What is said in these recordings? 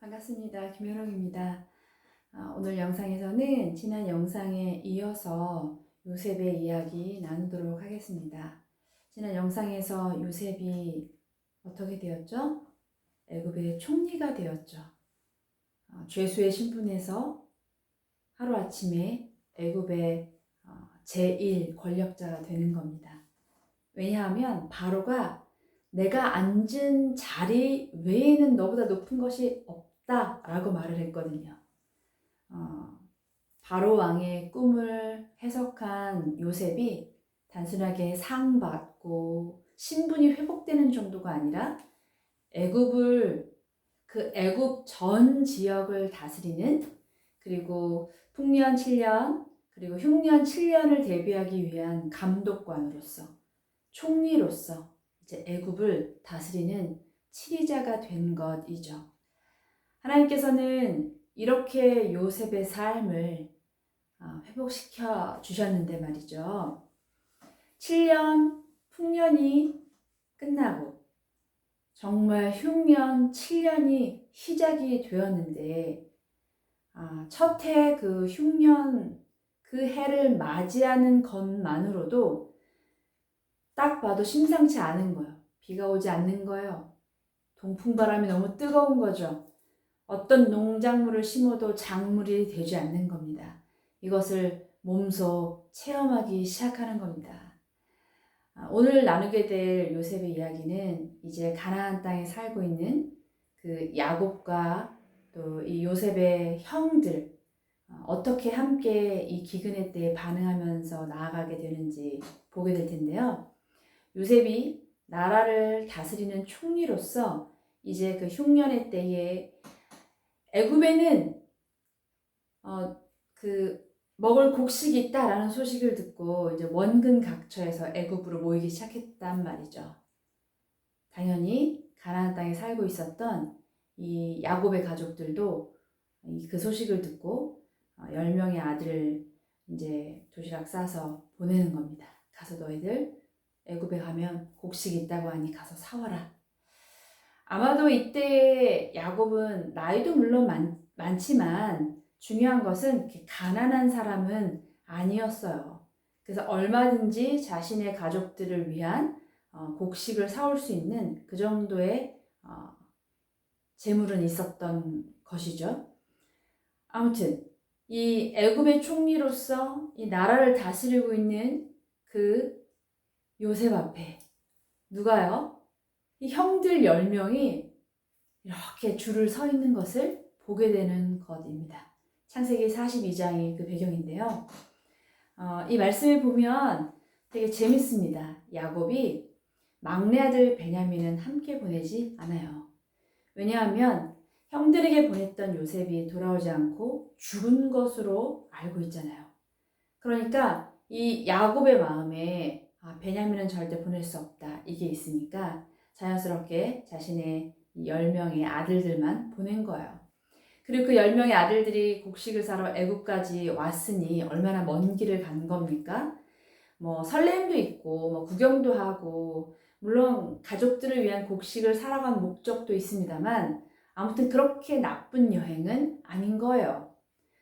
반갑습니다. 김효롱입니다. 아, 오늘 영상에서는 지난 영상에 이어서 요셉의 이야기 나누도록 하겠습니다. 지난 영상에서 요셉이 어떻게 되었죠? 애굽의 총리가 되었죠. 어, 죄수의 신분에서 하루아침에 애굽의 어, 제1 권력자가 되는 겁니다. 왜냐하면 바로가 내가 앉은 자리 외에는 너보다 높은 것이 없다 라고 말을 했거든요. 어, 바로 왕의 꿈을 해석한 요셉이 단순하게 상 받고 신분이 회복되는 정도가 아니라 애굽을 그 애굽 전 지역을 다스리는 그리고 풍년 7년 그리고 흉년 7년을 대비하기 위한 감독관으로서 총리로서 이제 애굽을 다스리는 치리자가 된 것이죠. 하나님께서는 이렇게 요셉의 삶을 아, 회복시켜 주셨는데 말이죠. 7년 풍년이 끝나고 정말 흉년 7년이 시작이 되었는데 아, 첫해 그 흉년 그 해를 맞이하는 것만으로도 딱 봐도 심상치 않은 거예요. 비가 오지 않는 거예요. 동풍바람이 너무 뜨거운 거죠. 어떤 농작물을 심어도 작물이 되지 않는 겁니다. 이것을 몸소 체험하기 시작하는 겁니다. 아, 오늘 나누게 될 요셉의 이야기는 이제 가나안 땅에 살고 있는 그 야곱과 또 이 요셉의 형들 어, 어떻게 함께 이 기근의 때에 반응하면서 나아가게 되는지 보게 될 텐데요. 요셉이 나라를 다스리는 총리로서 이제 그 흉년의 때에 애굽에는 어, 그 먹을 곡식이 있다라는 소식을 듣고 이제 원근 각처에서 애굽으로 모이기 시작했단 말이죠. 당연히 가나안 땅에 살고 있었던 이 야곱의 가족들도 그 소식을 듣고 10명의 아들을 이제 도시락 싸서 보내는 겁니다. 가서 너희들 애굽에 가면 곡식이 있다고 하니 가서 사와라. 아마도 이때 야곱은 나이도 물론 많, 많지만 중요한 것은 가난한 사람은 아니었어요. 그래서 얼마든지 자신의 가족들을 위한 어, 곡식을 사올 수 있는 그 정도의 어, 재물은 있었던 것이죠. 아무튼 이 애굽의 총리로서 이 나라를 다스리고 있는 그 요셉 앞에 누가요? 이 형들 10명이 이렇게 줄을 서 있는 것을 보게 되는 것입니다. 창세기 42장이 그 배경인데요. 어, 이 말씀을 보면 되게 재밌습니다. 야곱이 막내 아들 베냐민은 함께 보내지 않아요. 왜냐하면 형들에게 보냈던 요셉이 돌아오지 않고 죽은 것으로 알고 있잖아요. 그러니까 이 야곱의 마음에 아, 베냐민은 절대 보낼 수 없다. 이게 있으니까 자연스럽게 자신의 10명의 아들들만 보낸 거예요. 그리고 그 10명의 아들들이 곡식을 사러 애굽까지 왔으니 얼마나 먼 길을 간 겁니까? 뭐 설렘도 있고 뭐 구경도 하고 물론 가족들을 위한 곡식을 사러 간 목적도 있습니다만 아무튼 그렇게 나쁜 여행은 아닌 거예요.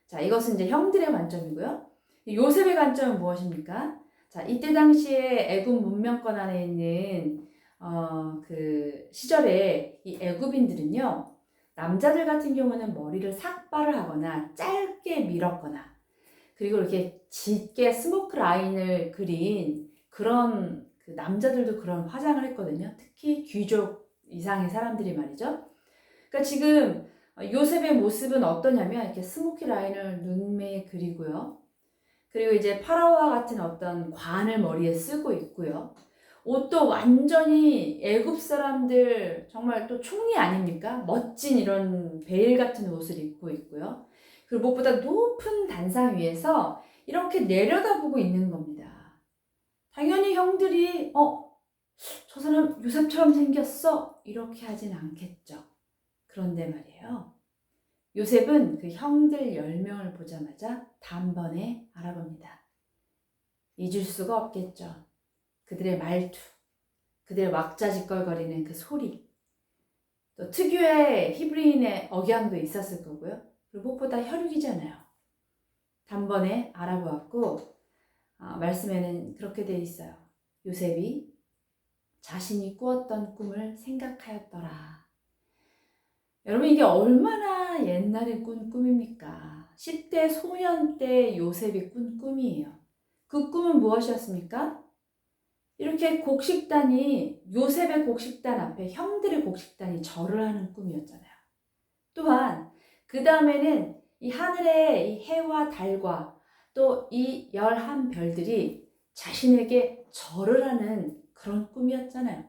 자, 이것은 이제 형들의 관점이고요. 요셉의 관점은 무엇입니까? 자, 이때 당시에 애굽 문명권 안에 있는 어, 그 시절에 이 애굽인들은요. 남자들 같은 경우는 머리를 삭발을 하거나 짧게 밀었거나 그리고 이렇게 짙게 스모크 라인을 그린 그런 그 남자들도 그런 화장을 했거든요. 특히 귀족 이상의 사람들이 말이죠. 그러니까 지금 요셉의 모습은 어떠냐면 이렇게 스모키 라인을 눈매에 그리고요. 그리고 이제 파라오와 같은 어떤 관을 머리에 쓰고 있고요. 옷도 완전히 애굽 사람들 정말 또 총리 아닙니까? 멋진 이런 베일 같은 옷을 입고 있고요. 그리고 무엇보다 높은 단상 위에서 이렇게 내려다보고 있는 겁니다. 당연히 형들이 어, 저 사람 요셉처럼 생겼어? 이렇게 하진 않겠죠. 그런데 말이에요. 요셉은 그 형들 10명을 보자마자 단번에 알아봅니다. 잊을 수가 없겠죠. 그들의 말투, 그들의 왁자지껄거리는 그 소리. 또 특유의 히브리인의 억양도 있었을 거고요. 그리고 무엇보다 혈육이잖아요. 단번에 알아보았고 아, 말씀에는 그렇게 되어 있어요. 요셉이 자신이 꾸었던 꿈을 생각하였더라. 여러분 이게 얼마나 옛날에 꾼 꿈입니까? 10대 소년 때 요셉이 꾼 꿈이에요. 그 꿈은 무엇이었습니까? 이렇게 곡식단이 요셉의 곡식단 앞에 형들의 곡식단이 절을 하는 꿈이었잖아요. 또한 그 다음에는 이 하늘의 이 해와 달과 또 이 열한 별들이 자신에게 절을 하는 그런 꿈이었잖아요.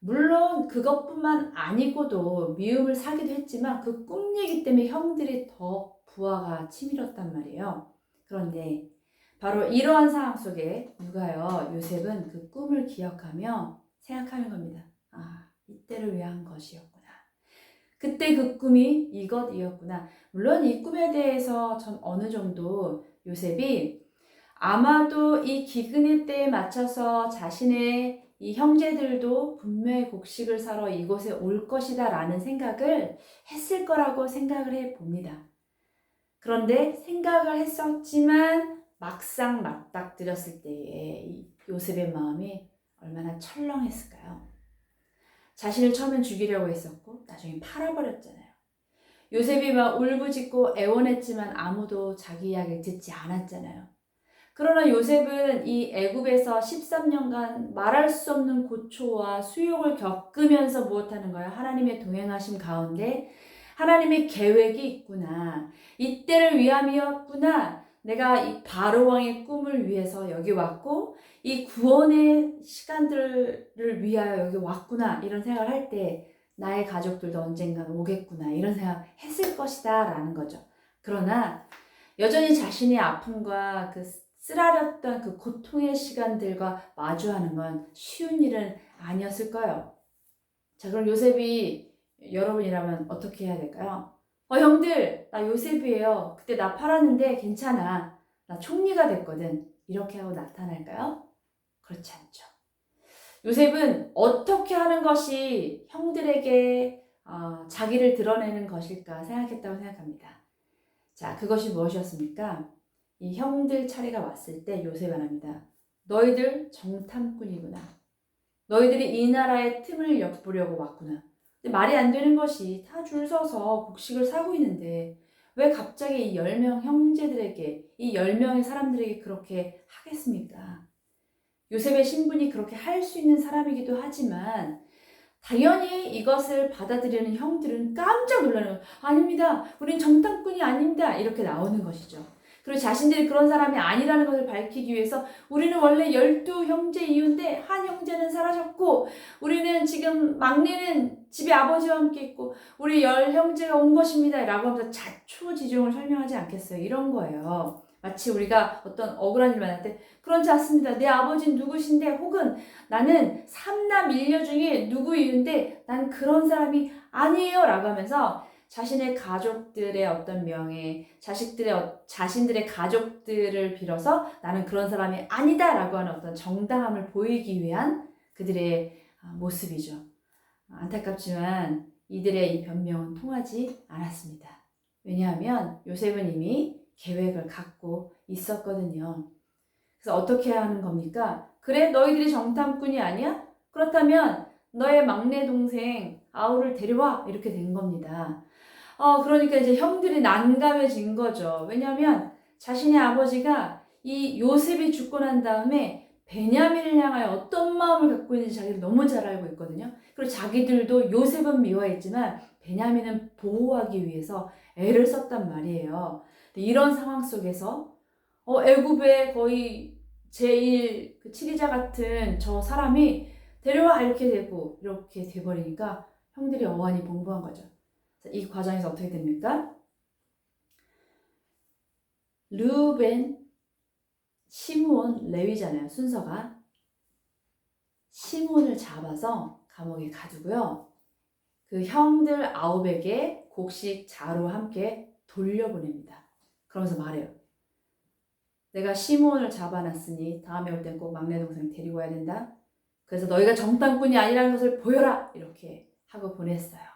물론 그것뿐만 아니고도 미움을 사기도 했지만 그 꿈 얘기 때문에 형들이 더 부하가 치밀었단 말이에요. 그런데 바로 이러한 상황 속에 누가요, 요셉은 그 꿈을 기억하며 생각하는 겁니다. 아, 이때를 위한 것이었구나. 그때 그 꿈이 이것이었구나. 물론 이 꿈에 대해서 전 어느 정도 요셉이 아마도 이 기근의 때에 맞춰서 자신의 이 형제들도 분명히 곡식을 사러 이곳에 올 것이다 라는 생각을 했을 거라고 생각을 해 봅니다. 그런데 생각을 했었지만 막상 맞닥뜨렸을 때에 이 요셉의 마음이 얼마나 철렁했을까요? 자신을 처음엔 죽이려고 했었고 나중에 팔아버렸잖아요. 요셉이 막 울부짖고 애원했지만 아무도 자기 이야기를 듣지 않았잖아요. 그러나 요셉은 이 애굽에서 13년간 말할 수 없는 고초와 수욕을 겪으면서 무엇하는 거예요? 하나님의 동행하심 가운데 하나님의 계획이 있구나. 이때를 위함이었구나. 내가 이 바로 왕의 꿈을 위해서 여기 왔고 이 구원의 시간들을 위하여 여기 왔구나. 이런 생각을 할 때 나의 가족들도 언젠가 오겠구나. 이런 생각 했을 것이다 라는 거죠. 그러나 여전히 자신의 아픔과 그 쓰라렸던 그 고통의 시간들과 마주하는 건 쉬운 일은 아니었을 거예요. 자, 그럼 요셉이 여러분이라면 어떻게 해야 될까요? 어, 형들, 나 요셉이에요. 그때 나 팔았는데 괜찮아. 나 총리가 됐거든. 이렇게 하고 나타날까요? 그렇지 않죠. 요셉은 어떻게 하는 것이 형들에게 어, 자기를 드러내는 것일까 생각했다고 생각합니다. 자, 그것이 무엇이었습니까? 이 형들 차례가 왔을 때 요셉 말합니다. 너희들 정탐꾼이구나. 너희들이 이 나라의 틈을 엿보려고 왔구나. 말이 안 되는 것이 다 줄 서서 곡식을 사고 있는데 왜 갑자기 이열명 형제들에게 이열 명의 사람들에게 그렇게 하겠습니까? 요셉의 신분이 그렇게 할 수 있는 사람이기도 하지만 당연히 이것을 받아들이는 형들은 깜짝 놀라는. 아닙니다. 우린 정탐꾼이 아닙니다. 이렇게 나오는 것이죠. 그리고 자신들이 그런 사람이 아니라는 것을 밝히기 위해서 우리는 원래 열두 형제 이유인데 한 형제는 사라졌고 우리는 지금 막내는 집에 아버지와 함께 있고 우리 열 형제가 온 것입니다. 라고 하면서 자초지종을 설명하지 않겠어요. 이런 거예요. 마치 우리가 어떤 억울한 일 만날 때 그렇지 않습니다. 내 아버지는 누구신데 혹은 나는 삼남 일녀 중에 누구 이유인데 난 그런 사람이 아니에요. 라고 하면서 자신의 가족들의 어떤 명예, 자식들의 어, 자신들의 가족들을 빌어서 나는 그런 사람이 아니다라고 하는 어떤 정당함을 보이기 위한 그들의 아, 모습이죠. 안타깝지만 이들의 이 변명은 통하지 않았습니다. 왜냐하면 요셉은 이미 계획을 갖고 있었거든요. 그래서 어떻게 하는 겁니까? 그래 너희들이 정탐꾼이 아니야? 그렇다면 너의 막내 동생 아우를 데려와 이렇게 된 겁니다. 어, 그러니까 이제 형들이 난감해진 거죠. 왜냐하면 자신의 아버지가 이 요셉이 죽고 난 다음에 베냐민을 향하여 어떤 마음을 갖고 있는지 자기를 너무 잘 알고 있거든요. 그리고 자기들도 요셉은 미워했지만 베냐민은 보호하기 위해서 애를 썼단 말이에요. 이런 상황 속에서 어, 애굽의 거의 제일 그 치리자 같은 저 사람이 데려와 이렇게 되고 이렇게 돼버리니까 형들이 어안이 봉부한 거죠. 이 과정에서 어떻게 됩니까? 르벤, 시므온, 레위잖아요. 순서가. 시므온을 잡아서 감옥에 가두고요. 그 형들 아홉에게 곡식 자루와 함께 돌려보냅니다. 그러면서 말해요. 내가 시므온을 잡아놨으니 다음에 올 땐 꼭 막내 동생 데리고 와야 된다. 그래서 너희가 정탐꾼이 아니라는 것을 보여라. 이렇게 하고 보냈어요.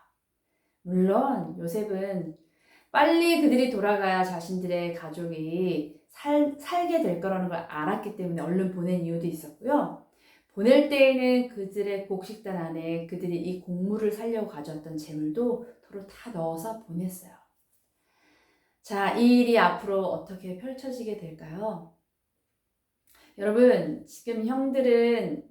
물론 요셉은 빨리 그들이 돌아가야 자신들의 가족이 살, 살게 될 거라는 걸 알았기 때문에 얼른 보낸 이유도 있었고요. 보낼 때에는 그들의 곡식단 안에 그들이 이 곡물을 살려고 가져왔던 재물도 도로 다 넣어서 보냈어요. 자, 이 일이 앞으로 어떻게 펼쳐지게 될까요? 여러분, 지금 형들은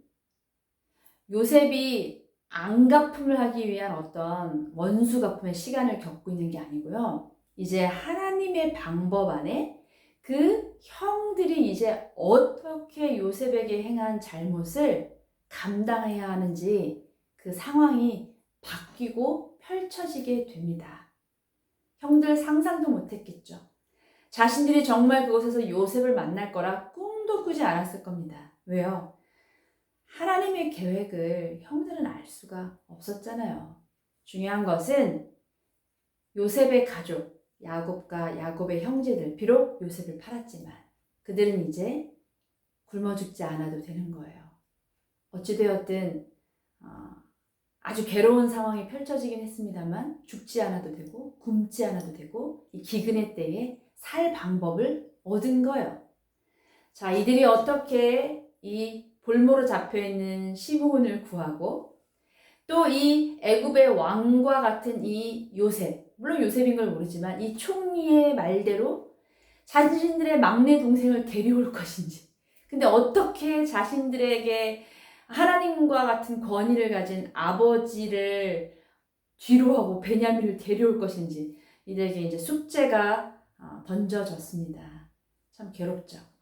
요셉이 안 갚음을 하기 위한 어떤 원수 갚음의 시간을 겪고 있는 게 아니고요. 이제 하나님의 방법 안에 그 형들이 이제 어떻게 요셉에게 행한 잘못을 감당해야 하는지 그 상황이 바뀌고 펼쳐지게 됩니다. 형들 상상도 못했겠죠. 자신들이 정말 그곳에서 요셉을 만날 거라 꿈도 꾸지 않았을 겁니다. 왜요? 하나님의 계획을 형들은 알 수가 없었잖아요. 중요한 것은 요셉의 가족, 야곱과 야곱의 형제들, 비록 요셉을 팔았지만 그들은 이제 굶어 죽지 않아도 되는 거예요. 어찌되었든 어, 아주 괴로운 상황이 펼쳐지긴 했습니다만 죽지 않아도 되고 굶지 않아도 되고 이 기근의 때에 살 방법을 얻은 거예요. 자, 이들이 어떻게 이 볼모로 잡혀 있는 시므온을 구하고 또 이 애굽의 왕과 같은 이 요셉 물론 요셉인 걸 모르지만 이 총리의 말대로 자신들의 막내 동생을 데려올 것인지 근데 어떻게 자신들에게 하나님과 같은 권위를 가진 아버지를 뒤로 하고 베냐민을 데려올 것인지 이들에게 이제 숙제가 어, 던져졌습니다. 참 괴롭죠.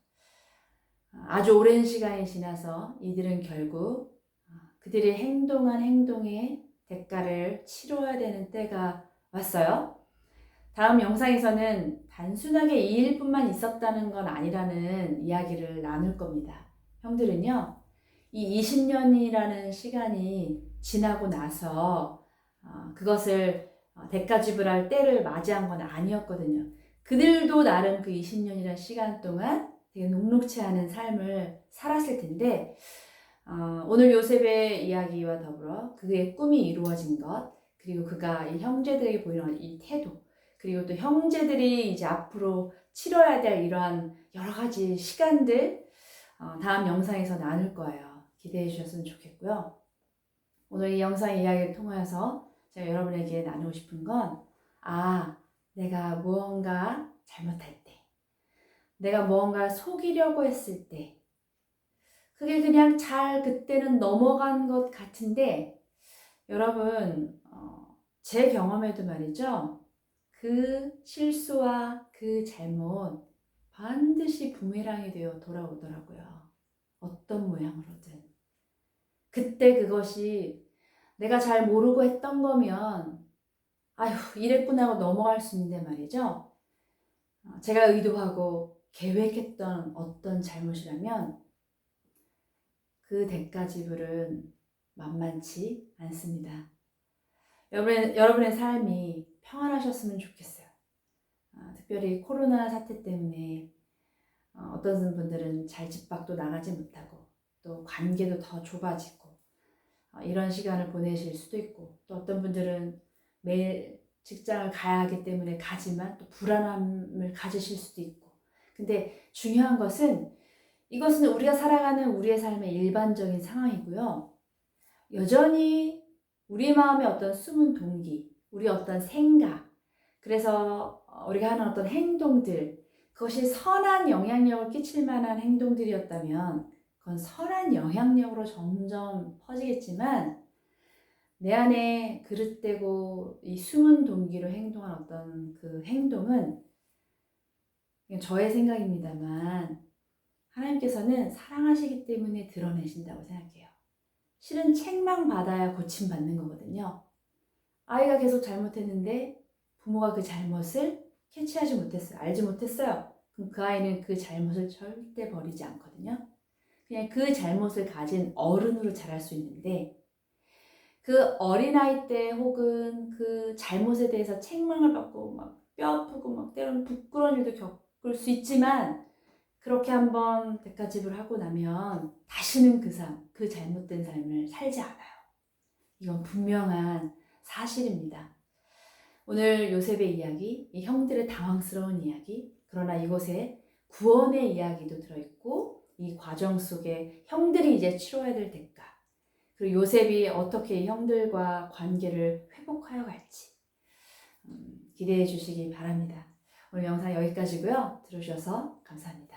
아주 오랜 시간이 지나서 이들은 결국 어, 그들이 행동한 행동의 대가를 치러야 되는 때가 왔어요. 다음 영상에서는 단순하게 이 일뿐만 있었다는 건 아니라는 이야기를 나눌 겁니다. 형들은요, 이 20년이라는 시간이 지나고 나서 어, 그것을 어, 대가 지불할 때를 맞이한 건 아니었거든요. 그들도 나름 그 20년이라는 시간 동안 되게 녹록치 않은 삶을 살았을 텐데 어, 오늘 요셉의 이야기와 더불어 그의 꿈이 이루어진 것 그리고 그가 이 형제들에게 보이는 이 태도 그리고 또 형제들이 이제 앞으로 치러야 될 이러한 여러 가지 시간들 어, 다음 영상에서 나눌 거예요. 기대해 주셨으면 좋겠고요. 오늘 이 영상 이야기를 통해서 제가 여러분에게 나누고 싶은 건 아, 내가 무언가 잘못할 때 내가 무언가 속이려고 했을 때, 그게 그냥 잘 그때는 넘어간 것 같은데, 여러분, 어, 제 경험에도 말이죠. 그 실수와 그 잘못 반드시 부메랑이 되어 돌아오더라고요. 어떤 모양으로든. 그때 그것이 내가 잘 모르고 했던 거면, 아휴, 이랬구나 하고 넘어갈 수 있는데 말이죠. 어, 제가 의도하고 계획했던 어떤 잘못이라면 그 대가 지불은 만만치 않습니다. 여러분의, 여러분의 삶이 평안하셨으면 좋겠어요. 아, 특별히 코로나 사태 때문에 어, 어떤 분들은 잘 집 밖도 나가지 못하고 또 관계도 더 좁아지고 어, 이런 시간을 보내실 수도 있고 또 어떤 분들은 매일 직장을 가야 하기 때문에 가지만 또 불안함을 가지실 수도 있고 근데 중요한 것은 이것은 우리가 살아가는 우리의 삶의 일반적인 상황이고요. 여전히 우리 마음의 어떤 숨은 동기, 우리 어떤 생각, 그래서 우리가 하는 어떤 행동들, 그것이 선한 영향력을 끼칠 만한 행동들이었다면 그건 선한 영향력으로 점점 퍼지겠지만 내 안에 그릇되고 이 숨은 동기로 행동한 어떤 그 행동은 저의 생각입니다만 하나님께서는 사랑하시기 때문에 드러내신다고 생각해요. 실은 책망 받아야 고침 받는 거거든요. 아이가 계속 잘못했는데 부모가 그 잘못을 캐치하지 못했어요. 알지 못했어요. 그럼 그 아이는 그 잘못을 절대 버리지 않거든요. 그냥 그 잘못을 가진 어른으로 자랄 수 있는데 그 어린아이 때 혹은 그 잘못에 대해서 책망을 받고 막 뼈 아프고 막 때로는 부끄러운 일도 겪고 그럴 수 있지만 그렇게 한번 대가집을 하고 나면 다시는 그 삶, 그 잘못된 삶을 살지 않아요. 이건 분명한 사실입니다. 오늘 요셉의 이야기, 이 형들의 당황스러운 이야기, 그러나 이곳에 구원의 이야기도 들어있고 이 과정 속에 형들이 이제 치러야 될 대가, 그리고 요셉이 어떻게 이 형들과 관계를 회복하여 갈지 음, 기대해 주시기 바랍니다. 오늘 영상 여기까지고요. 들어주셔서 감사합니다.